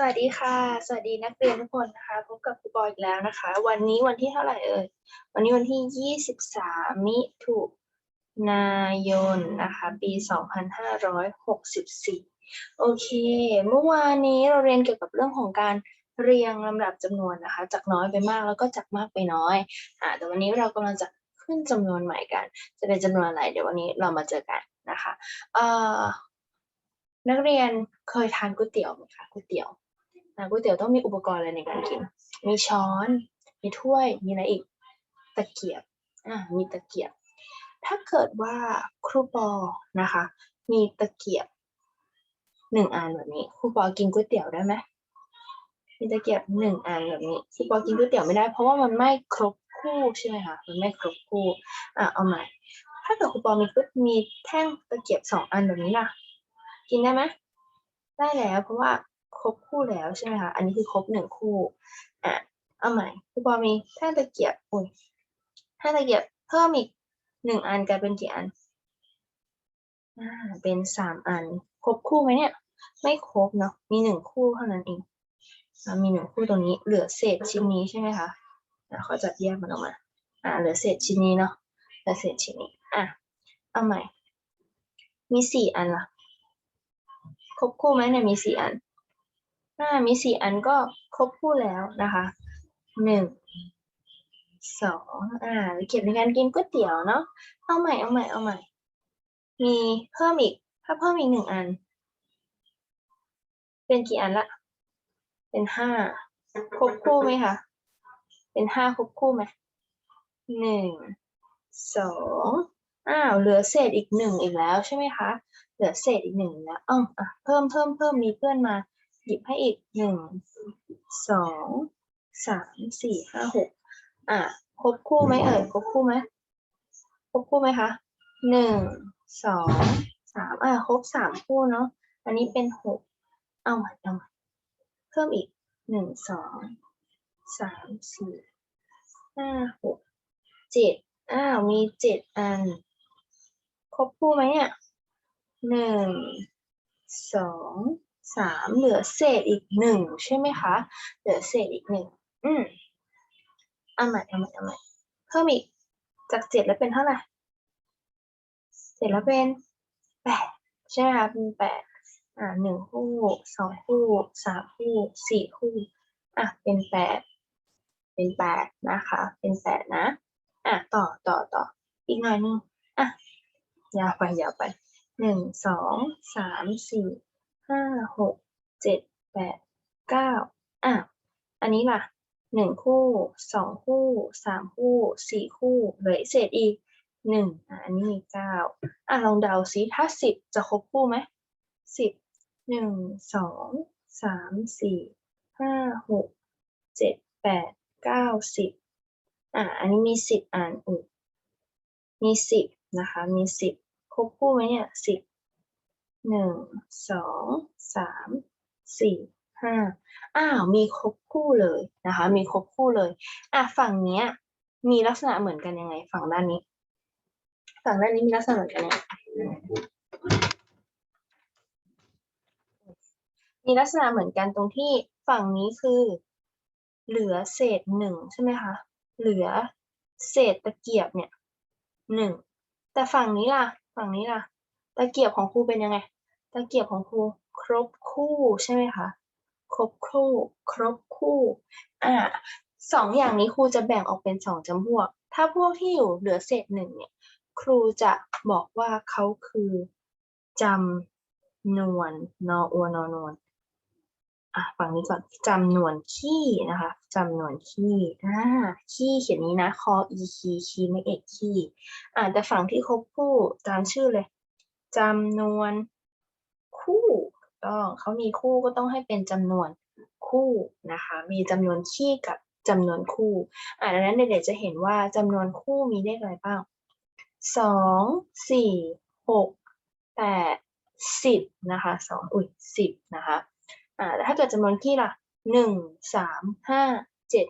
สวัสดีค่ะ สวัสดีนักเรียนทุกคนนะคะ พบกับครูปอยอีกแล้วนะคะ วันนี้วันที่เท่าไหร่เอ่ย วันนี้วันที่ 23 มิถุนายนนะคะ ปี 2564 โอเค เมื่อวานนี้เราเรียนเกี่ยวกับเรื่องของการเรียงลำดับจำนวนนะคะ จากน้อยไปมากแล้วก็จากมากไปน้อยอ่าแต่วันนี้เรากำลังจะขึ้นจำนวนใหม่กัน จะเป็นจำนวนอะไร เดี๋ยววันนี้เรามาเจอกันนะคะเอ่อนักเรียนเคยทานก๋วยเตี๋ยวไหมคะก๋วยเตี๋ยว ก๋วยเตี๋ยวต้องมีอุปกรณ์อะไรในการกิน มีช้อน มีถ้วย มีอะไรอีก ตะเกียบ อ่า มีตะเกียบ ถ้าเกิดว่าครูปอนะคะ มีตะเกียบหนึ่งอันแบบนี้ ครูปอกินก๋วยเตี๋ยวได้ไหมมีตะเกียบหนึ่งอันแบบนี้ครูปอกินก๋วยเตี๋ยวไม่ได้ เพราะว่ามันไม่ครบคู่ใช่ไหมคะ มันไม่ครบคู่ อะ เอาใหม่ ถ้าเกิดครูปอมีมีแท่งตะเกียบสองอันแบบนี้ล่ะ กินได้ไหมได้แล้วเพราะว่า ครบคู่แล้วใช่ไหมคะ อันนี้คือครบหนึ่งคู่ อะ เอาใหม่ครูปอมีแท่งตะเกียบ อุ้ยแท่งตะเกียบเพิ่มอีกหนึ่งอันกลายเป็นกี่อัน อ่า เป็นสามอัน ครบคู่ไหมเนี่ย ไม่ครบเนาะ มีหนึ่งคู่เท่านั้นเอง มีหนึ่งคู่ตรงนี้ เหลือเศษชิ้นนี้ใช่ไหมคะอะเขาจัดแยกมันออกมา อ่า เหลือเศษชิ้นนี้เนาะ เหลือเศษชิ้นนี้ อะ เอาใหม่ มีสี่อันละครบคู่ไหมเนี่ยมีสี่อัน อ่ามีสี่อันก็ครบคู่แล้วนะคะหนึ่งสองอ่าเขียนในการกินก๋วยเตี๋ยวเนาะเอาใหม่เอาใหม่เอาใหม่ มีเพิ่มอีก ถ้าเพิ่มอีกหนึ่งอัน เป็นกี่อันละ เป็นห้าครบคู่ไหมคะเป็นห้าครบคู่ไหมหนึ่งสองอ้าวเหลือเศษอีกหนึ่งอีกแล้วใช่ไหมคะ เหลือเศษอีกหนึ่งแล้วอ้าวอะเพิ่มเพิ่มเพิ่มมีเพื่อนมา หยิบให้อีกหนึ่งสองสามสี่ห้าหกอะครบคู่ไหมเอ่ยครบคู่ไหมครบคู่ไหมคะหนึ่งสองสามอะครบสามคู่เนาะอันนี้เป็นหกเอาใหม่เอาใหม่เพิ่มอีกหนึ่งสองสามสี่ห้าหกเจ็ดอ้าวมีเจ็ดอัน ครบคู่ไหมเนี่ยหนึ่งสอง สามเหลือเศษอีกหนึ่งใช่ไหมคะ เหลือเศษอีกหนึ่งอืมเอาใหม่เอาใหม่เอาใหม่เพิ่มอีกจากเจ็ดแล้วเป็นเท่าไหร่เจ็ดแล้วเป็นแปดใช่ไหมคะเป็นแปดอ่าหนึ่งคู่สองคู่สามคู่สี่คู่อะเป็นแปดเป็นแปดนะคะ เป็นแปดนะอะต่อต่อต่ออีกหน่อยนึงอะยาวไปยาวไปหนึ่งสองสามสี่ ห้าหกเจ็ดแปดเก้าอะอันนี้ล่ะหนึ่งคู่สองคู่สามคู่สี่คู่เหลือเศษอีกหนึ่งอะอันนี้มีเก้าอะลองเดาซิถ้าสิบจะครบคู่ไหมสิบหนึ่งสองสามสี่ห้าหกเจ็ดแปดเก้าสิบอะอันนี้มีสิบอันอุ้ยมีสิบนะคะ มีสิบครบคู่ไหมเนี่ยสิบ หนึ่งสองสามสี่ห้าอ้าวมีครบคู่เลยนะคะ มีครบคู่เลยอะฝั่งเนี้ย มีลักษณะเหมือนกันยังไง ฝั่งด้านนี้ ฝั่งด้านนี้มีลักษณะเหมือนกันยังไงมีลักษณะเหมือนกันตรงที่ฝั่งนี้คือ เหลือเศษหนึ่งใช่ไหมคะเหลือเศษตะเกียบเนี่ยหนึ่งแต่ฝั่งนี้ล่ะ ฝั่งนี้ล่ะ ตะเกียบของครูเป็นยังไง ตะเกียบของครูครบคู่ใช่ไหมคะ ครบคู่ ครบคู่ อ่าสองอย่างนี้ครูจะแบ่งออกเป็นสองจำพวก ถ้าพวกที่อยู่เหลือเศษหนึ่งเนี่ย ครูจะบอกว่าเขาคือจำนวนนออัวนอนวนอะฝั่งนี้ก่อนจำนวนขี้นะคะจำนวนขี้อ่าขี้เขียนนี้นะคออีคีคีไม่เอกขี้อ่าแต่ฝั่งที่ครบคู่ตามชื่อเลย จำนวนคู่ต้องเขามีคู่ก็ต้องให้เป็นจำนวนคู่นะคะ มีจำนวนขี้กับจำนวนคู่อ่าดังนั้นเด็กๆจะเห็นว่าจำนวนคู่มีเลขอะไรบ้างสองสี่หกแปดสิบนะคะสองอุ้ยสิบนะคะอ่าแต่ถ้าเกิดจำนวนที่ล่ะหนึ่งสามห้าเจ็ด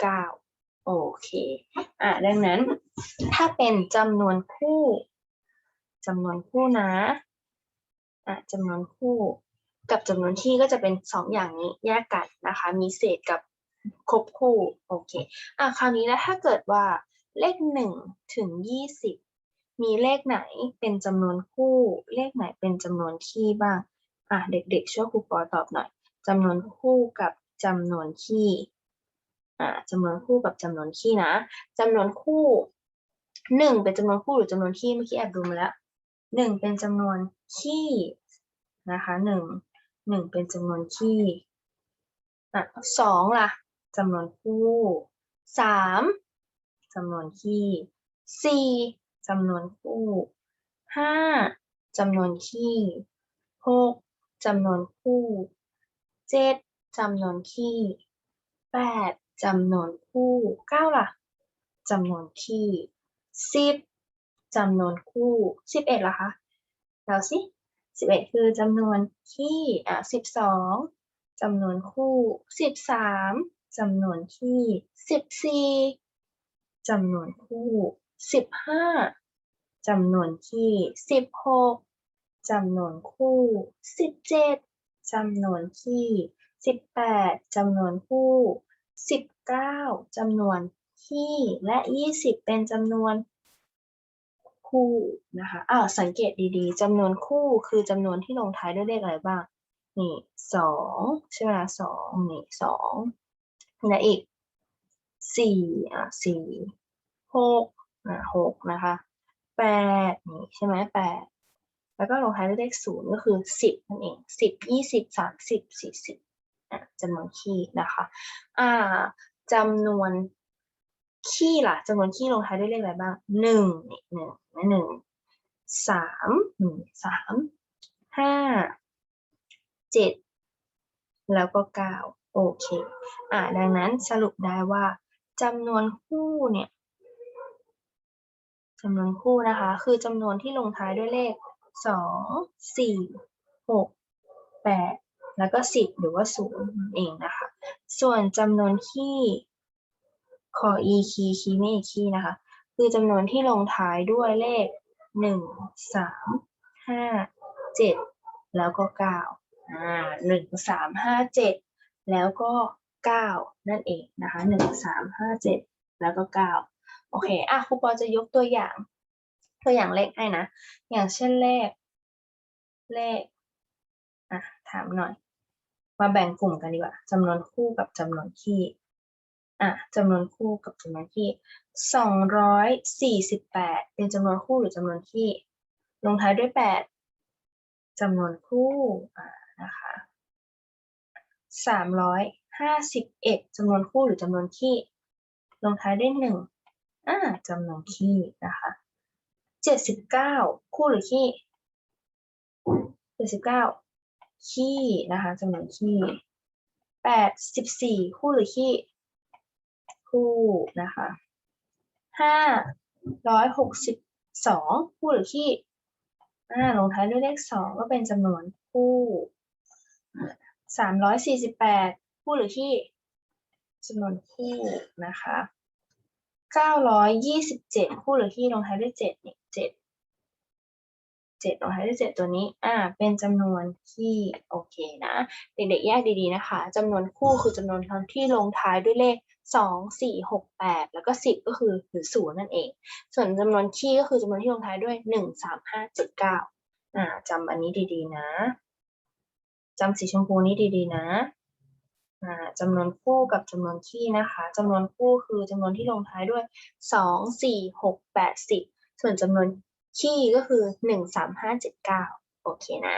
เก้าโอเคอ่าดังนั้นถ้าเป็นจำนวนคู่ จำนวนคู่นะอะจำนวนคู่กับจำนวนที่ก็จะเป็นสองอย่างนี้แยกกันนะคะ มีเศษกับครบคู่โอเคอะคราวนี้แล้วถ้าเกิดว่าเลขหนึ่งถึงยี่สิบมีเลขไหนเป็นจำนวนคู่ เลขไหนเป็นจำนวนคี่บ้างอะเด็กๆช่วยครูปอตอบหน่อยจำนวนคู่กับจำนวนคี่อะจำนวนคู่กับจำนวนคี่นะจำนวนคู่หนึ่งเป็นจำนวนคู่หรือจำนวนคี่เมื่อกี้แอบดูมาแล้ว หนึ่งเป็นจำนวนคี่นะคะหนึ่งหนึ่งเป็นจำนวนคี่อะสองล่ะจำนวนคู่สามจำนวนคี่สี่จำนวนคู่ห้าจำนวนคี่หกจำนวนคู่เจ็ดจำนวนคี่แปดจำนวนคู่เก้าล่ะจำนวนคี่สิบ จำนวนคู่สิบเอ็ดล่ะคะเดาสิสิบเอ็ดคือจำนวนคี่อะสิบสองจำนวนคู่สิบสามจำนวนคี่สิบสี่จำนวนคู่สิบห้าจำนวนคี่สิบหกจำนวนคู่สิบเจ็ดจำนวนคี่สิบแปดจำนวนคู่สิบเก้าจำนวนคี่และยี่สิบเป็นจำนวน คู่นะคะอ้าวสังเกตดีๆจำนวนคู่คือจำนวนที่ลงท้ายด้วยเลขอะไรบ้าง นี่สองใช่ไหมสองนี่สองและอีกสี่อะสี่หกอะหกนะคะแปดนี่ใช่ไหมแปดแล้วก็ลงท้ายด้วยเลขศูนย์ก็คือสิบนั่นเองสิบยี่สิบสามสิบสี่สิบอะจำนวนคี่นะคะ อ่าจำนวน คี่ล่ะจำนวนคี่ลงท้ายด้วยเลขอะไรบ้างหนึ่งนี่หนึ่งนะหนึ่งสามหนึ่งสามห้าเจ็ดแล้วก็เก้าโอเค อ่าดังนั้นสรุปได้ว่าจำนวนคู่เนี่ยจำนวนคู่นะคะ คือจำนวนที่ลงท้ายด้วยเลขสองสี่หกแปดแล้วก็สิบหรือว่าศูนย์เองนะคะ ส่วนจำนวนคี่ ขอ e คีย์คีย์ไม่คีย์นะคะ คือจำนวนที่ลงท้ายด้วยเลขหนึ่งสามห้าเจ็ดแล้วก็เก้าอ่าหนึ่งสามห้าเจ็ดแล้วก็เก้านั่นเองนะคะหนึ่งสามห้าเจ็ดแล้วก็เก้าโอเคอะครูปอจะยกตัวอย่าง ตัวอย่างเลขให้นะ อย่างเช่นเลข เลขอะถามหน่อย มาแบ่งกลุ่มกันดีกว่าจำนวนคู่กับจำนวนคี่ อะจำนวนคู่กับจำนวนคี่สองร้อยสี่สิบแปดเป็นจำนวนคู่หรือจำนวนคี่ ลงท้ายด้วยแปดจำนวนคู่อ่านะคะสามร้อยห้าสิบเอ็ดจำนวนคู่หรือจำนวนคี่ ลงท้ายด้วยหนึ่งอ่าจำนวนคี่นะคะเจ็ดสิบเก้าคู่หรือคี่เจ็ดสิบเก้าคี่นะคะจำนวนคี่แปดสิบสี่คู่หรือคี่ คู่นะคะห้าร้อยหกสิบสองคู่หรือคี่อ่าลงท้ายด้วยเลขสองก็เป็นจำนวนคู่สามร้อยสี่สิบแปดคู่หรือคี่จำนวนคู่นะคะเก้าร้อยยี่สิบเจ็ดคู่หรือคี่ลงท้ายด้วยเจ็ดนี่เจ็ด เจ็ดลงท้ายด้วยเจ็ดตัวนี้ อ่า เป็นจำนวนที่โอเคนะ เด็กๆ แยกดีๆ นะคะจำนวนคู่คือจำนวนครั้งที่ลงท้ายด้วยเลขสองสี่หกแปดแล้วก็สิบก็คือหรือศูนย์นั่นเอง ส่วนจำนวนคี่ก็คือจำนวนที่ลงท้ายด้วยหนึ่งสามห้าเจ็ดเก้าอ่าจำอันนี้ดีๆ นะจำสีชมพูนี้ดีๆ นะจำนวนคู่กับจำนวนคี่นะคะจำนวนคู่คือจำนวนที่ลงท้ายด้วยสองสี่หกแปดสิบส่วนจำนวน คี่ก็คือหนึ่งสามห้าเจ็ดเก้าโอเคนะ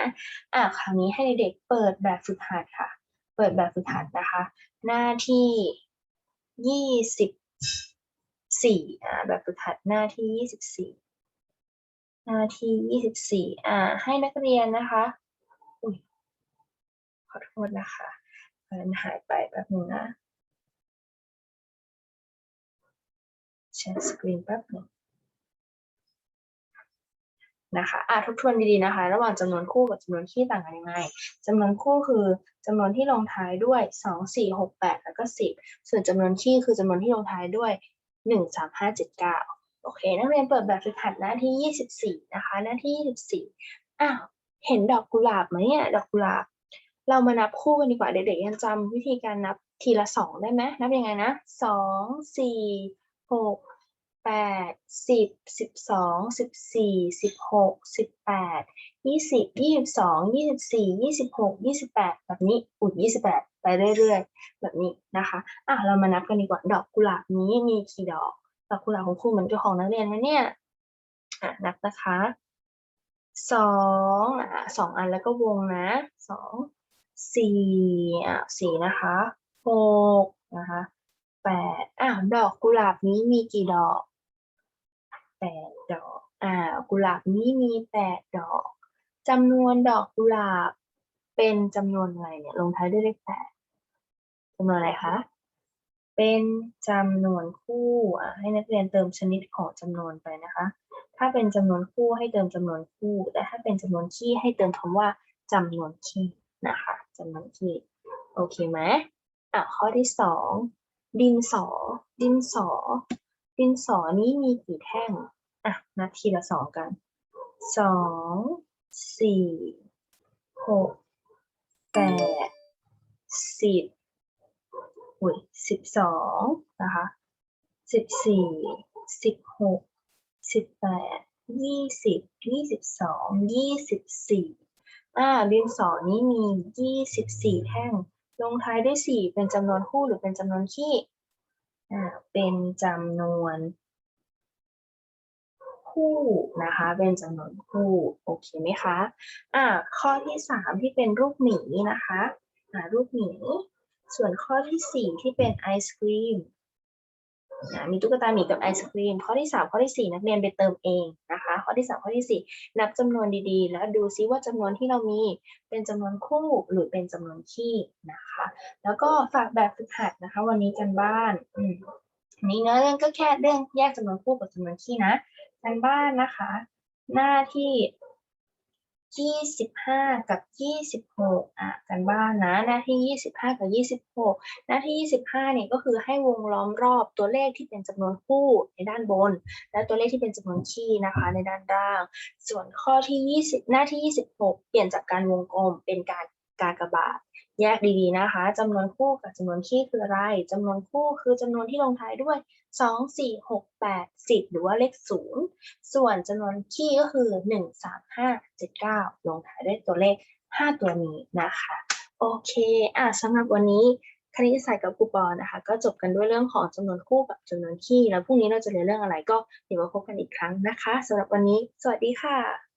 อ่าคราวนี้ให้เด็กๆเปิดแบบฝึกหัดค่ะ เปิดแบบฝึกหัดนะคะ หน้าที่ยี่สิบสี่อ่าแบบฝึกหัดหน้าที่ยี่สิบสี่หน้าที่ยี่สิบสี่อ่า ให้นักเรียนนะคะอุ้ยขอโทษนะคะมันหายไปแป๊บนึงนะแชร์สกรีนแป๊บหนึง นะคะอะทบทวนดีๆนะคะ ระหว่างจำนวนคู่กับจำนวนคี่ต่างกันยังไงจำนวนคู่คือจำนวนที่ลงท้ายด้วยสองสี่หกแปดแล้วก็สิบส่วนจำนวนคี่คือจำนวนที่ลงท้ายด้วยหนึ่งสามห้าเจ็ดเก้าโอเค นักเรียนเปิดแบบฝึกหัดหน้าที่ยี่สิบสี่นะคะ หน้าที่ยี่สิบสี่อ้าวเห็นดอกกุหลาบไหมเนี่ยดอกกุหลาบ เรามานับคู่กันดีกว่าเด็กๆยังจำวิธีการนับทีละสองได้ไหมนับยังไงนะสองสี่หก ปดสิบสิบสองสิบสี่สิบหกสิบแปดยี่สิบยี่สิบสองยี่สิบสี่ยี่สิบหกยี่สิบแปดแบบนี้อุดยี่สิบแปดไปเรื่อยๆ แบบนี้นะคะอะเรามานับกันดีกว่าดอกกุหลาบนี้มีกี่ดอกดอกกุหลาบของครูเหมือนกับของนักเรียนไหมเนี่ยอะนับนะคะสองอะสองอันแล้วก็วงนะสองสี่อะสี่นะคะหกนะคะแปดอะดอกกุหลาบนี้มีกี่ดอก แปดดอก อ่า กุหลาบนี้มีแปดดอกจำนวนดอกกุหลาบ เป็นจำนวนอะไรเนี่ย ลงท้ายด้วยเลขแปดจำนวนอะไรคะ เป็นจำนวนคู่อะให้นักเรียนเติมชนิดของจำนวนไปนะคะ ถ้าเป็นจำนวนคู่ให้เติมจำนวนคู่ แต่ถ้าเป็นจำนวนคี่ให้เติมคำว่าจำนวนคี่นะคะจำนวนที่โอเคไหมอะข้อที่สองดินสอ ดินสอ ดินสอนี้มีกี่แท่ง อะ นับทีละสองกัน สอง สี่ หก แปด สิบอุ้ยสิบสองนะคะ สิบสี่ สิบหก สิบแปด ยี่สิบ ยี่สิบสอง ยี่สิบสี่ อ่า ดินสอนี้มียี่สิบสี่แท่ง ลงท้ายด้วยสี่เป็นจำนวนคู่หรือเป็นจำนวนคี่ เป็นจำนวนคู่นะคะเป็นจำนวนคู่โอเคไหมคะอ่าข้อที่สามที่เป็นรูปหมีนะคะอ่ารูปหมีส่วนข้อที่สี่ที่เป็นไอศครีม มีตุ๊กตาหมีกับไอศครีม ข้อที่สามข้อที่สี่นักเรียนไปเติมเองนะคะ ข้อที่สามข้อที่สี่นับจำนวนดีๆ แล้วดูซิว่าจำนวนที่เรามีเป็นจำนวนคู่หรือเป็นจำนวนคี่นะคะ แล้วก็ฝากแบบฝึกหัดนะคะ วันนี้กันบ้านอืมอันนี้เนื้อเรื่องก็แค่เรื่องแยกจำนวนคู่กับจำนวนคี่นะกันบ้านนะคะ หน้าที่ ยี่สิบห้ากับยี่สิบหกอะกันบ้านนะหน้าที่ยี่สิบห้ากับยี่สิบหกหน้าที่25เนี่ยก็คือให้วงล้อมรอบตัวเลขที่เป็นจำนวนคู่ในด้านบน และตัวเลขที่เป็นจำนวนคี่นะคะในด้านล่าง ส่วนข้อที่20หน้าที่26เปลี่ยนจากการวงกลมเป็นการกากบาท แยกดีๆนะคะจำนวนคู่กับจำนวนคี่คืออะไรจำนวนคู่คือจำนวนที่ลงท้ายด้วย 2 4 6 8 10 หรือว่าเลข 0 ส่วนจำนวนคี่ก็คือ 1 3 5 7 9 ลงท้ายด้วยตัวเลข 5 ตัวนี้นะคะ โอเคอะสำหรับวันนี้คณิตศาสตร์กับครูปอนะคะ ก็จบกันด้วยเรื่องของจำนวนคู่กับจำนวนคี่แล้วพรุ่งนี้เราจะเรียนเรื่องอะไรก็เดี๋ยวมาพบกันอีกครั้งนะคะสำหรับวันนี้ สวัสดีค่ะ